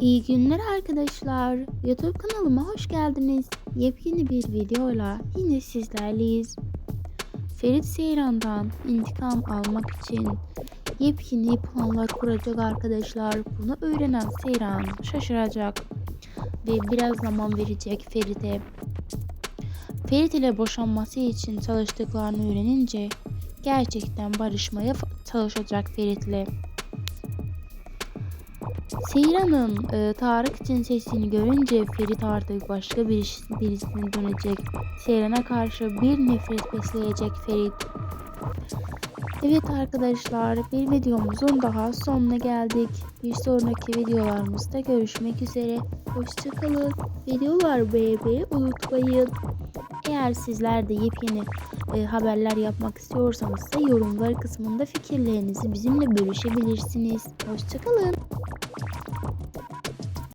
İyi günler arkadaşlar. YouTube kanalıma hoş geldiniz. Yepyeni bir videoyla yine sizlerleyiz. Ferit Seyran'dan intikam almak için yepyeni planlar kuracak arkadaşlar. Bunu öğrenen Seyran şaşıracak ve biraz zaman verecek Ferit'e. Ferit ile boşanması için çalıştıklarını öğrenince gerçekten barışmaya çalışacak Ferit'le. Seyran'ın e, Tarık için sesini görünce Ferit artık başka bir, birisine dönecek. Seyran'a karşı bir nefret besleyecek Ferit. Evet arkadaşlar bir videomuzun daha sonuna geldik. Bir sonraki videolarımızda görüşmek üzere. Hoşçakalın. Videolar beğenmeyi unutmayın. Eğer sizler de yepyeni e, haberler yapmak istiyorsanız da yorumlar kısmında fikirlerinizi bizimle bölüşebilirsiniz. Hoşçakalın.